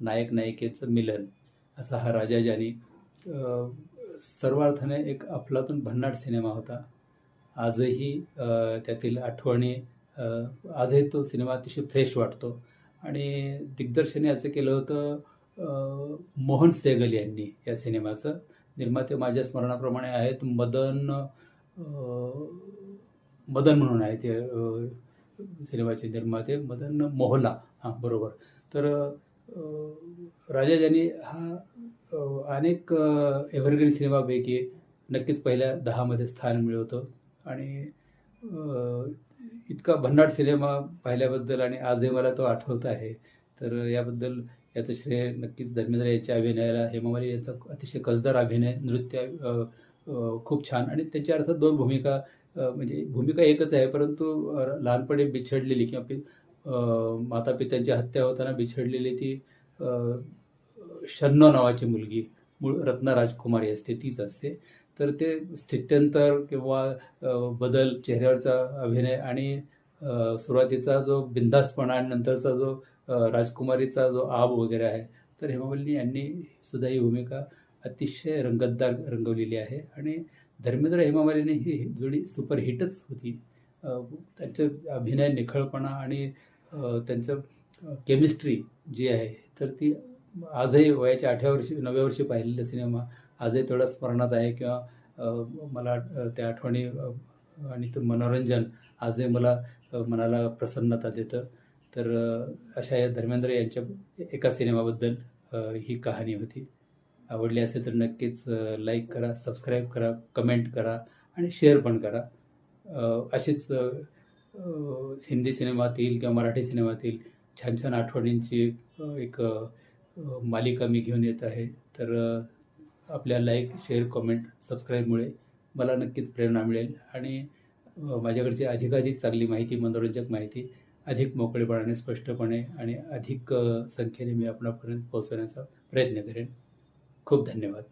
नायक नायिकेचं मिलन असा हा राजा जानी सर्वार्थाने सर्व अर्थाने एक अफलातून भन्नाट सिनेमा होता. आजही त्यातील आठवणी आजही तो सिनेमा अतिशय फ्रेश वाटतो. आणि दिग्दर्शन याचं केलं होतं मोहन सेगल यांनी या सिनेमाचं. निर्माते माझ्या स्मरणाप्रमाणे आहेत मदन मदन म्हणून आहेत ते सिनेमाचे निर्माते मदन मोहला. हां बरोबर. तर राजा ज्यांनी हा अनेक एव्हरग्रीन सिनेमापैकी नक्कीच पहिल्या दहामध्ये स्थान मिळवतं. आणि इतका भन्नाट सिनेमा पाहिल्याबद्दल आणि आजही मला तो आठवत आहे. तर याबद्दल याचं श्रेय नक्कीच धर्मेंद्र यांच्या अभिनयाला हेमामाली यांचा अतिशय कसदार अभिनय नृत्य खूप छान. आणि त्याच्या अर्थात दोन भूमिका म्हणजे भूमिका एकच आहे परंतु लहानपणी बिछडलेली किंवा माता पित्यांची मातापित्यांची हत्या होताना बिछडलेली ती शन्नो नावाची मुलगी मूळ रत्ना राजकुमारी असते तीच असते. तर ते स्थित्यंतर किंवा बदल चेहऱ्यावरचा अभिनय आणि सुरुवातीचा जो बिंदास्तपणा आणि नंतरचा जो राजकुमारीचा जो आब वगैरे आहे तर हेमा यांनी सुद्धा ही भूमिका अतिशय रंगतदार रंगवलेली आहे. आणि धर्मेंद्र हेमा मालिनी ही जोडी सुपरहिटच होती. त्यांचे अभिनय निखळपणा आणि त्यांचं केमिस्ट्री जी आहे तर ती आजही वयाच्या आठव्या वर्षी नव्या वर्षी पाहिलेला सिनेमा आजही तेवढा स्मरणात आहे किंवा मला त्या आठवणी आणि तो मनोरंजन आजही मला मनाला प्रसन्नता देतं. तर अशा या धर्मेंद्र यांच्या एका सिनेमाबद्दल ही कहाणी होती. आवडली असेल तर नक्कीच लाईक करा सबस्क्राईब करा कमेंट करा आणि शेअर पण करा. अशीच हिंदी सिनेमातील किंवा मराठी सिनेमातील छान छान आठवणींची एक मालिका मी घेऊन येत आहे. तर आपल्या लाईक शेअर कॉमेंट सबस्क्राईबमुळे मला नक्कीच प्रेरणा मिळेल. आणि माझ्याकडची अधिकाधिक चांगली माहिती मनोरंजक माहिती अधिक मोकळेपणाने स्पष्टपणे आणि अधिक संख्येने मी आपणापर्यंत पोहोचवण्याचा प्रयत्न करेन. खूप धन्यवाद.